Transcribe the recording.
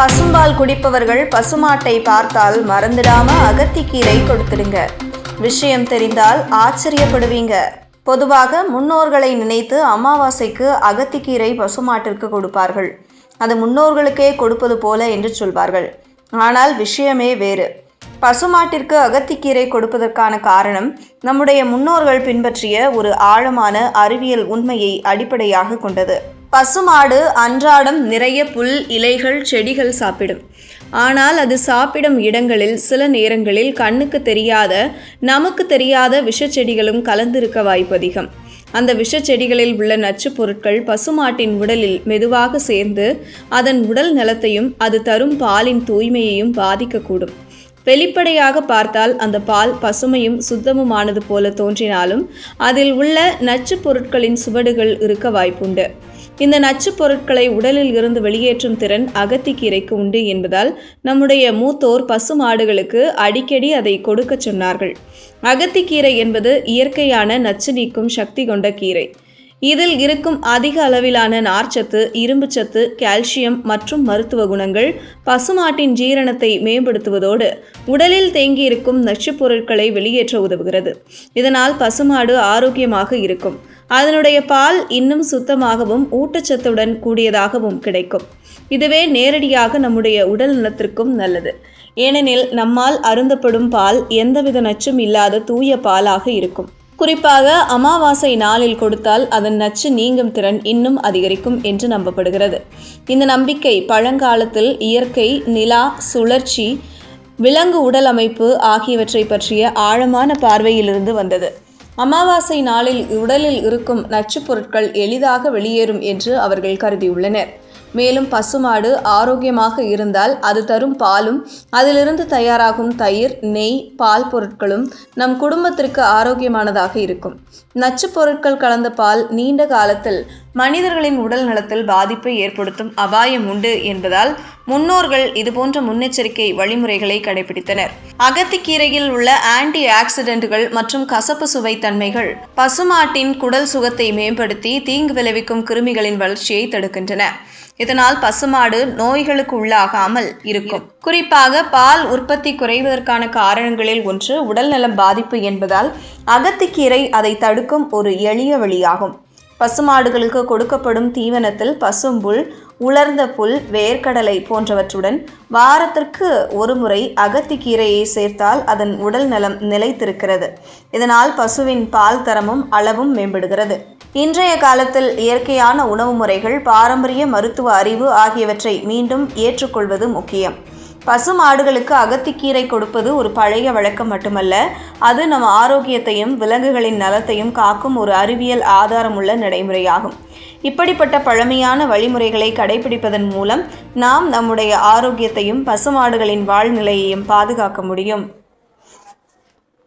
பசும்பால் குடிப்பவர்கள் பசுமாட்டை பார்த்தால் மறந்துடாம அகத்திக்கீரை கொடுத்துடுங்க. விஷயம் தெரிந்தால் ஆச்சரியப்படுவீங்க. பொதுவாக முன்னோர்களை நினைத்து அமாவாசைக்கு அகத்திக்கீரை பசுமாட்டிற்கு கொடுப்பார்கள். அது முன்னோர்களுக்கே கொடுப்பது போல என்று சொல்வார்கள். ஆனால் விஷயமே வேறு. பசுமாட்டிற்கு அகத்திக்கீரை கொடுப்பதற்கான காரணம் நம்முடைய முன்னோர்கள் பின்பற்றிய ஒரு ஆழமான அறிவியல் உண்மையை அடிப்படையாக கொண்டது. பசுமாடு அன்றாடம் நிறைய புல் இலைகள் செடிகள் சாப்பிடும். ஆனால் அது சாப்பிடும் இடங்களில் சில நேரங்களில் கண்ணுக்கு தெரியாத நமக்கு தெரியாத விஷச்செடிகளும் கலந்திருக்க வாய்ப்பு அதிகம். அந்த விஷச்செடிகளில் உள்ள நச்சுப் பொருட்கள் பசுமாட்டின் உடலில் மெதுவாக சேர்ந்து அதன் உடல் நலத்தையும் அது தரும் பாலின் தூய்மையையும் பாதிக்கக்கூடும். வெளிப்படையாக பார்த்தால் அந்த பால் பசுமையும் சுத்தமுமானது போல தோன்றினாலும் அதில் உள்ள நச்சுப் பொருட்களின் சுவடுகள் இருக்க வாய்ப்புண்டு. இந்த நச்சு பொருட்களை உடலில் இருந்து வெளியேற்றும் திறன் அகத்திக்கீரைக்கு உண்டு என்பதால் நம்முடைய மூத்தோர் பசு மாடுகளுக்கு அடிக்கடி அதை கொடுக்க சொன்னார்கள். அகத்திக்கீரை என்பது இயற்கையான நச்சு நீக்கும் சக்தி கொண்ட கீரை. இதில் இருக்கும் அதிக அளவிலான நார்ச்சத்து இரும்புச்சத்து கால்சியம் மற்றும் மருத்துவ குணங்கள் பசுமாட்டின் ஜீரணத்தை மேம்படுத்துவதோடு உடலில் தேங்கியிருக்கும் நச்சுப் பொருட்களை வெளியேற்ற உதவுகிறது. இதனால் பசுமாடு ஆரோக்கியமாக இருக்கும். அதனுடைய பால் இன்னும் சுத்தமாகவும் ஊட்டச்சத்துடன் கூடியதாகவும் கிடைக்கும். இதுவே நேரடியாக நம்முடைய உடல் நலத்திற்கும் நல்லது. ஏனெனில் நம்மால் அருந்தப்படும் பால் எந்தவித நச்சும் இல்லாத தூய பாலாக இருக்கும். குறிப்பாக அமாவாசை நாளில் கொடுத்தால் அதன் நச்சு நீங்கும் திறன் இன்னும் அதிகரிக்கும் என்று நம்பப்படுகிறது. இந்த நம்பிக்கை பழங்காலத்தில் இயற்கை நிலா சுழற்சி விலங்கு உடல் அமைப்பு ஆகியவற்றை பற்றிய ஆழமான பார்வையிலிருந்து வந்தது. அமாவாசை நாளில் உடலில் இருக்கும் நச்சுப் பொருட்கள் எளிதாக வெளியேறும் என்று அவர்கள் கருதியுள்ளனர். மேலும் பசுமாடு ஆரோக்கியமாக இருந்தால் அது தரும் பாலும் அதிலிருந்து தயாராகும் தயிர் நெய் பால் பொருட்களும் நம் குடும்பத்திற்கு ஆரோக்கியமானதாக இருக்கும். நச்சு பொருட்கள் கலந்த பால் நீண்ட காலத்தில் மனிதர்களின் உடல் நலத்தில் பாதிப்பை ஏற்படுத்தும் அபாயம் உண்டு என்பதால் முன்னோர்கள் இதுபோன்ற முன்னெச்சரிக்கை வழிமுறைகளை கடைபிடித்தனர். அகத்திக்கீரையில் உள்ள ஆன்டி ஆக்சிடென்ட்கள் மற்றும் கசப்பு சுவை தன்மைகள் பசுமாட்டின் குடல் சுகத்தை மேம்படுத்தி தீங்கு விளைவிக்கும் கிருமிகளின் வளர்ச்சியை தடுக்கின்றன. இதனால் பசுமாடு நோய்களுக்கு உள்ளாகாமல் இருக்கும். குறிப்பாக பால் உற்பத்தி குறைவதற்கான காரணங்களில் ஒன்று உடல்நலம் பாதிப்பு என்பதால் அகத்திக்கீரை அதை தடுக்கும் ஒரு எளிய வழியாகும். பசுமாடுகளுக்கு கொடுக்கப்படும் தீவனத்தில் பசும்புல் உலர்ந்த புல் வேர்க்கடலை போன்றவற்றுடன் வாரத்திற்கு ஒரு முறை அகத்திக்கீரையை சேர்த்தால் அதன் உடல் நலம் நிலைத்திருக்கிறது. இதனால் பசுவின் பால் தரமும் அளவும் மேம்படுகிறது. இன்றைய காலத்தில் இயற்கையான உணவு முறைகள் பாரம்பரிய மருத்துவ அறிவு ஆகியவற்றை மீண்டும் ஏற்றுக்கொள்வது முக்கியம். பசு மாடுகளுக்கு அகத்திக்கீரை கொடுப்பது ஒரு பழைய வழக்கம் மட்டுமல்ல அது நம் ஆரோக்கியத்தையும் விலங்குகளின் நலத்தையும் காக்கும் ஒரு அறிவியல் ஆதாரமுள்ள நடைமுறையாகும். இப்படிப்பட்ட பழமையான வழிமுறைகளை கடைபிடிப்பதன் மூலம் நாம் நம்முடைய ஆரோக்கியத்தையும் பசுமாடுகளின் வாழ்நிலையையும் பாதுகாக்க முடியும்.